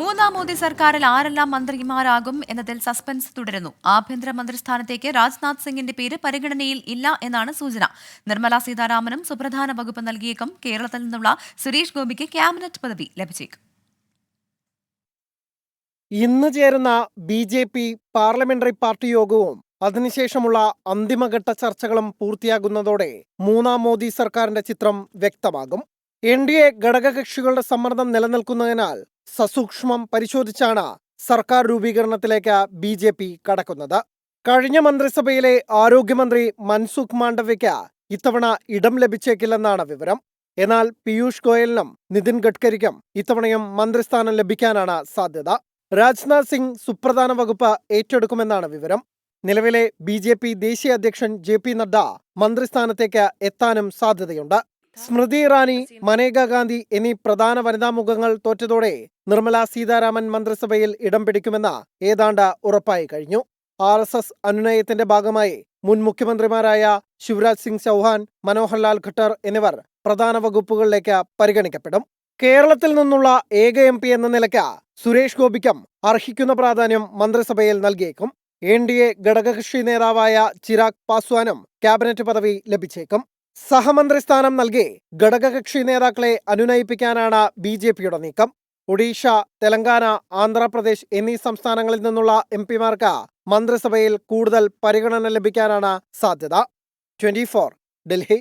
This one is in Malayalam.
മൂന്നാം മോദി സർക്കാരിൽ ആരെല്ലാം മന്ത്രിമാരാകും എന്നതിൽ സസ്പെൻസ് തുടരുന്നു. ആഭ്യന്തര മന്ത്രിസ്ഥാനത്തേക്ക് രാജ്നാഥ് സിംഗിന്റെ പേര് പരിഗണനയിൽ ഇല്ല എന്നാണ് സൂചന. നിർമ്മലാ സീതാരാമനും സുപ്രധാന വകുപ്പ് നൽകിയേക്കും കേരളത്തിൽ നിന്നുള്ള സുരേഷ് ഗോപിക്ക് ക്യാബിനറ്റ് പദവി ലഭിച്ചേക്കും. ഇന്ന് ചേരുന്ന B J P parliamentary party യോഗവും അതിനുശേഷമുള്ള അന്തിമഘട്ട ചർച്ചകളും പൂർത്തിയാകുന്നതോടെ മൂന്നാം മോദി സർക്കാരിന്റെ ചിത്രം വ്യക്തമാകും. എൻ ഡി എ ഘടകകക്ഷികളുടെ സമ്മർദ്ദം നിലനിൽക്കുന്നതിനാൽ സസൂക്ഷ്മം പരിശോധിച്ചാണ് സർക്കാർ രൂപീകരണത്തിലേക്ക് ബി ജെ പി കടക്കുന്നത്. കഴിഞ്ഞ മന്ത്രിസഭയിലെ ആരോഗ്യമന്ത്രി മൻസുഖ് മാണ്ഡവ്യയ്ക്ക് ഇത്തവണ ഇടം ലഭിച്ചേക്കില്ലെന്നാണ് വിവരം. എന്നാൽ പീയൂഷ് ഗോയലിനും നിതിൻ ഗഡ്കരിക്കും ഇത്തവണയും മന്ത്രിസ്ഥാനം ലഭിക്കാനാണ് സാധ്യത. രാജ്നാഥ് സിംഗ് സുപ്രധാന വകുപ്പ് ഏറ്റെടുക്കുമെന്നാണ് വിവരം. നിലവിലെ ബി ജെ പി ദേശീയ അധ്യക്ഷൻ ജെ പി നദ്ദ മന്ത്രിസ്ഥാനത്തേക്ക് എത്താനും സാധ്യതയുണ്ട്. സ്മൃതി ഇറാനി മനേക ഗാന്ധി എന്നീ പ്രധാന വനിതാ മുഖങ്ങൾ തോറ്റതോടെ നിർമ്മല സീതാരാമൻ മന്ത്രിസഭയിൽ ഇടം പിടിക്കുമെന്ന ഏതാണ്ട് ഉറപ്പായി കഴിഞ്ഞു. ആർ എസ് എസ് അനുനയത്തിന്റെ ഭാഗമായി മുൻ മുഖ്യമന്ത്രിമാരായ ശിവരാജ് സിംഗ് ചൗഹാൻ മനോഹർലാൽ ഖട്ടർ എന്നിവർ പ്രധാന വകുപ്പുകളിലേക്ക് പരിഗണിക്കപ്പെടും. കേരളത്തിൽ നിന്നുള്ള ഏക എം പി എന്ന നിലയ്ക്ക് സുരേഷ് ഗോപിക്കും അർഹിക്കുന്ന പ്രാധാന്യം മന്ത്രിസഭയിൽ നൽകിയേക്കും. എൻ ഡി എ ഘടകകക്ഷി നേതാവായ ചിരാഗ് പാസ്വാനും ക്യാബിനറ്റ് പദവി ലഭിച്ചേക്കും. സഹമന്ത്രി സ്ഥാനം നൽകി ഘടകകക്ഷി നേതാക്കളെ അനുനയിപ്പിക്കാനാണ് ബി ജെ പിയുടെ നീക്കം. ഒഡീഷ തെലങ്കാന ആന്ധ്രാപ്രദേശ് എന്നീ സംസ്ഥാനങ്ങളിൽ നിന്നുള്ള എം പിമാർക്ക് മന്ത്രിസഭയിൽ കൂടുതൽ പരിഗണന ലഭിക്കാനാണ് സാധ്യത. ട്വന്റി ഡൽഹി.